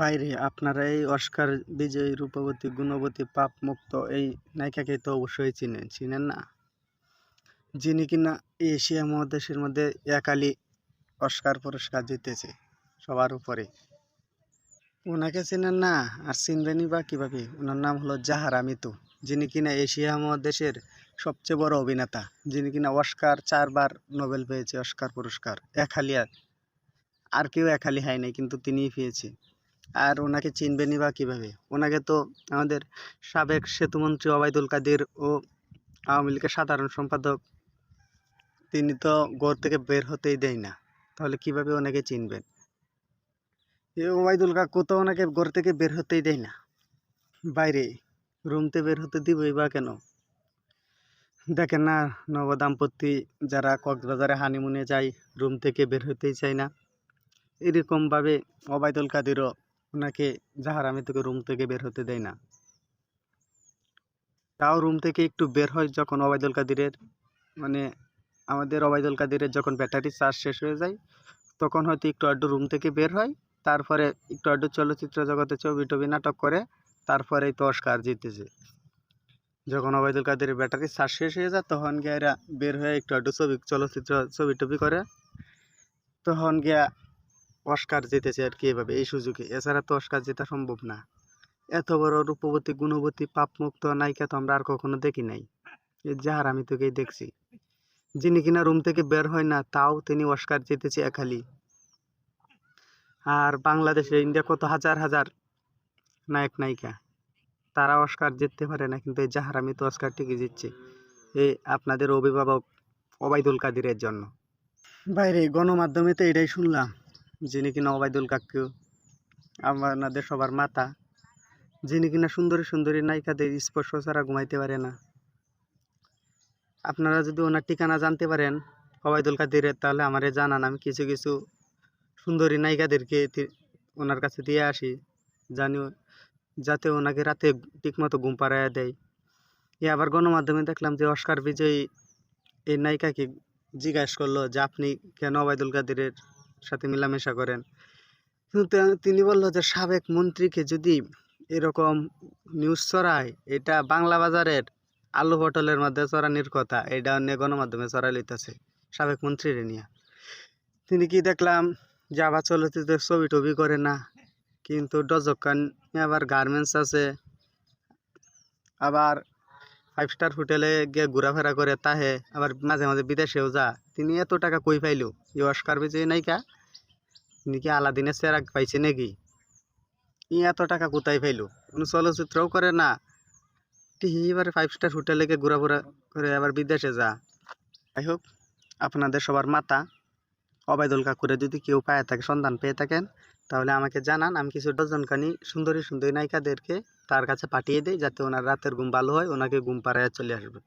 বাইরে, আপনারা এই অস্কার বিজয়ী, রূপবতী, গুণবতী পাপ মুক্ত এই নায়িকাকে তো অবশ্যই চিনেন। চিনেন না? যিনি কিনা এশিয়া মহাদেশের মধ্যে একালি অস্কার পুরস্কার জিতেছে, সবার উপরে ওনাকে চেনেন না? আর চিনবেনই বা কীভাবে? ওনার নাম হলো জাহারা মিতু, যিনি কিনা এশিয়া মহাদেশের সবচেয়ে বড় অভিনেতা, যিনি কিনা অস্কার চারবার নোবেল পেয়েছে, অস্কার পুরস্কার। একালি আর কেউ একালি হয় নাই কিন্তু তিনিই পেয়েছে। আর ওনাকে চিনবেনই বা কীভাবে? ওনাকে তো আমাদের সাবেক সেতুমন্ত্রী ওবায়দুল কাদের ও আওয়ামী লীগের সাধারণ সম্পাদক, তিনি তো ঘর থেকে বের হতেই দেয় না। তাহলে কীভাবে ওনাকে চিনবেন? এ ওবায়দুল কাকু তো ওনাকে ঘর থেকে বের হতেই দেয় না। বাইরে রুমতে বের হতে দিবই বা কেন? দেখেন না, নবদাম্পত্তি যারা কক্সবাজারে হানিমুনে যায় রুম থেকে বের হতেই চায় না। এরকমভাবে ওবায়দুল কাদেরও ওনাকে যাহার আমি তোকে রুম থেকে বের হতে দেয় না। তাও রুম থেকে একটু বের হয় যখন ওবায়দুল কাদিরের মানে আমাদের ওবায়দুল কাদিরের যখন ব্যাটারি চার্জ শেষ হয়ে যায়, তখন হয়তো একটু আড্ডু রুম থেকে বের হয়, তারপরে একটু আড্ডু চলচ্চিত্র জগতে ছবি টবি নাটক করে তারপরেই তো অস্কার জিতেছে। যখন ওবায়দুল কাদিরের ব্যাটারি চার্জ শেষ হয়ে যায়, তখন গিয়ে এরা বের হয়ে একটু আড্ডু ছবি, চলচ্চিত্র ছবি টবি করে, তখন গিয়া অস্কার জিতেছে আর কি এভাবে, এই সুযোগে। এছাড়া তো অস্কার জেতা সম্ভব না। এত বড় রূপবতী, গুণবতী, পাপমুক্ত নায়িকা তো আমরা আর কখনো দেখি নাই। যাহার আমি তোকেই দেখছি। যিনি কিনা রুম থেকে বের হয় না, তাও তিনি অস্কার জিতেছে একালি। আর বাংলাদেশে ইন্ডিয়া কত হাজার হাজার নায়ক, নায়িকা। তারা অস্কার জিততে পারে না, কিন্তু এই জাহার আমি তো অস্কার ঠিকই জিতছে। এই আপনাদের অভিভাবক ওবায়দুল কাদিরের জন্য। বাইরে গণমাধ্যমে তো এটাই শুনলাম। যিনি কিনা ওবায়দুল কাকু আপনাদের সবার মাতা, যিনি কিনা সুন্দরী সুন্দরী নায়িকাদের স্পর্শ ছাড়া ঘুমাইতে পারে না। আপনারা যদি ওনার ঠিকানা জানতে পারেন ওবায়দুল কাদিরের, তাহলে আমারে জানান, আমি কিছু কিছু সুন্দরী নায়িকাদেরকে ওনার কাছে দিয়ে আসি, জানি যাতে ওনাকে রাতে ঠিকমতো ঘুম পাড়াইয়া দেয়। এ আবার গণমাধ্যমে দেখলাম যে অস্কার বিজয়ী এই নায়িকাকে জিজ্ঞাসা করল যে আপনি কেন ওবায়দুল কাদিরের সাথে মেলামেশা করেন। তিনি বলল যে, সাবেক মন্ত্রীকে যদি এরকম নিউজ ছড়ায়, এটা বাংলা বাজারের আলু পটলের মধ্যে চড়ানির কথা, এটা অন্য গণমাধ্যমে চড়াই লইতেছে সাবেক মন্ত্রীর নিয়ে। তিনি কি দেখলাম যে আবার চলচ্চিত্রের ছবি টবি করে না, কিন্তু ডজকান আবার গার্মেন্টস আছে, আবার ফাইভ স্টার হোটেলে গিয়ে ঘোরাফেরা করে, তাহে আবার মাঝে মাঝে বিদেশেও যা। তিনি এত টাকা কই পাইলো? এই অস্কার বিজয়ী নায়িকা তিনি কি আলাদিনের চেরাক পাইছে নাকি? ই এত টাকা কোথায় পাইলো? কোনো চলচ্চিত্রও করে না। এবার ফাইভ স্টার হোটেলে গিয়ে ঘোরাফেরা করে আবার বিদেশে যা। যাই হোক, আপনাদের সবার মাতা অবায়দুল কাকুরে যদি কেউ পায়ে থাকে সন্ধান পেয়ে থাকেন। তাহলে আমাকে জানান, আমি কিছু ডজনখানি সুন্দরী সুন্দরী নায়িকাদেরকে তার কাছে পাঠিয়ে দিই যাতে ওনার রাতের ঘুম ভালো হয়, ওনাকে ঘুম পাড়াইয়া চলে আসবে।